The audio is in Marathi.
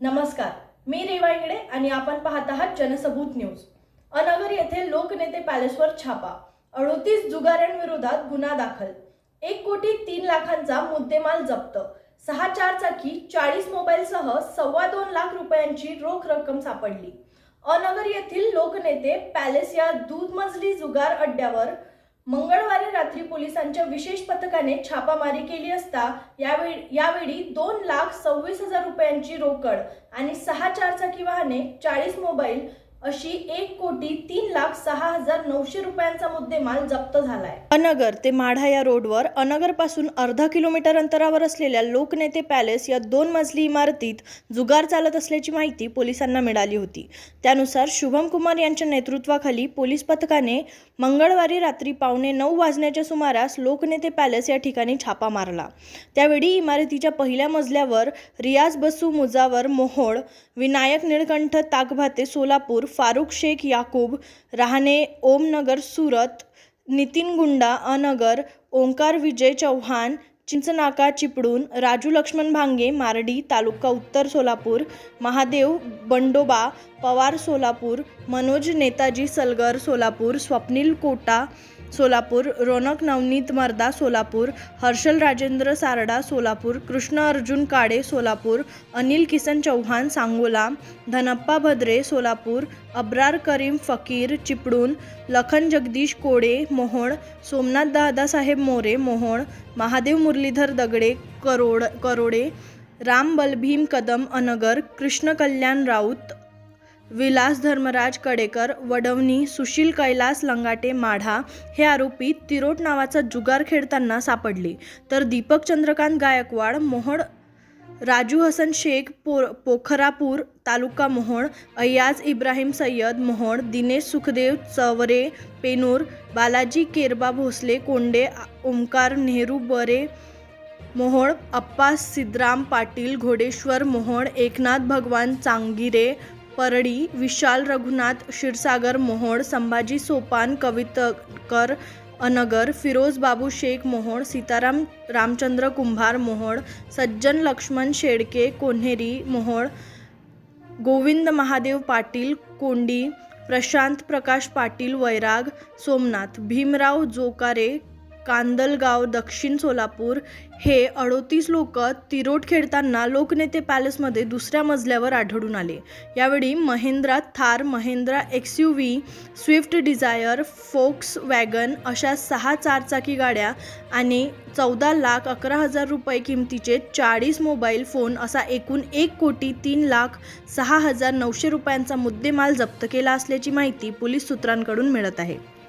नमस्कार. मी रेवा इंगडे आणि आपण पाहत आहात जनसबूत न्यूज. अनगर येथे लोकनेते पॅलेसवर छापा. अडोतीस जुगाऱ्यांविरोधात गुन्हा दाखल. एक कोटी तीन लाखांचा मुद्देमाल जप्त. सहा चार चाकी चाळीस मोबाईलसह सव्वा दोन लाख रुपयांची रोख रक्कम सापडली. अनगर येथील लोकनेते पॅलेस या दूध मजली जुगार अड्ड्यावर मंगळवारी रात्री पोलिसांच्या विशेष पथकाने छापामारी केली असता यावेळी यावेळी दोन लाख सव्वीस हजार रुपयांची रोकड आणि सहा चारचाकी वाहने चाळीस मोबाईल अशी एक कोटी तीन लाख सहा हजार नऊशे रुपयांचा मुद्देमाल जप्त झालाय. अनगर ते माढा या रोडवर अनगरपासून अर्धा किलोमीटर अंतरावर असलेल्या लोकनेते पॅलेस या दोन मजली इमारतीत जुगार चालत असल्याची माहिती पोलिसांना मिळाली होती. त्यानुसार शुभम कुमार यांच्या नेतृत्वाखाली पोलीस पथकाने मंगळवारी रात्री पावणे नऊ वाजण्याच्या सुमारास लोकनेते पॅलेस या ठिकाणी छापा मारला. त्यावेळी इमारतीच्या पहिल्या मजल्यावर रियाज बसू मुजावर मोहोळ विनायक निळकंठ ताकभाते सोलापूर फारुख शेख याकूब राहणे ओमनगर सुरत नितीन गुंडा अनगर ओंकार विजय चव्हाण चिंचनाका चिपळूण राजू लक्ष्मण भांगे मारडी तालुका उत्तर सोलापूर महादेव बंडोबा पवार सोलापूर मनोज नेताजी सलगर सोलापूर स्वप्नील कोटा सोलापूर रोनक नवनीत मर्दा सोलापूर हर्षल राजेंद्र सारडा सोलापूर कृष्ण अर्जुन काडे सोलापूर अनिल किसन चौहान सांगोला धनप्पा भद्रे सोलापूर अब्रार करीम फकीर चिपळूण लखन जगदीश कोडे मोहोळ सोमनाथ दादासाहेब मोरे मोहोळ महादेव मुरलीधर दगडे करोड करोडे राम बलभीम कदम अनगर कृष्ण कल्याण राऊत विलास धर्मराज कडेकर वडवणी सुशील कैलास लंगाटे माढा हे आरोपी तिरोट नावाचा जुगार खेळताना सापडले. तर दीपक चंद्रकांत गायकवाड मोहड राजू हसन शेख पो पोखरापूर तालुका मोहोळ अय्याज इब्राहिम सय्यद मोहोळ दिनेश सुखदेव चवरे पेनूर बालाजी केरबा भोसले कोंडे ओंकार नेहरू बरे मोहोळ अप्पा सिद्धराम पाटील घोडेश्वर मोहोळ एकनाथ भगवान चांगिरे परडी विशाल रघुनाथ क्षीरसागर मोहोळ संभाजी सोपान कवितकर अनगर फिरोज बाबू शेख मोहोळ सीताराम रामचंद्र कुंभार मोहोळ सज्जन लक्ष्मण शेडके कोन्हेरी मोहोळ गोविंद महादेव पाटील कोंडी प्रशांत प्रकाश पाटील वैराग सोमनाथ भीमराव जोकारे कांदलगाव दक्षिण सोलापूर हे अडोतीस लोक तिरोट खेळताना लोकनेते पॅलेसमध्ये दुसऱ्या मजल्यावर आढळून आले. यावेळी Mahindra Thar Mahindra X U V Swift Dzire Volkswagen अशा सहा चारचाकी गाड्या आणि चौदा लाख अकरा हजार रुपये किमतीचे चाळीस मोबाईल फोन असा एकूण एक कोटी तीन लाख सहा हजार नऊशे रुपयांचा मुद्देमाल जप्त केला असल्याची माहिती पोलीस सूत्रांकडून मिळत आहे.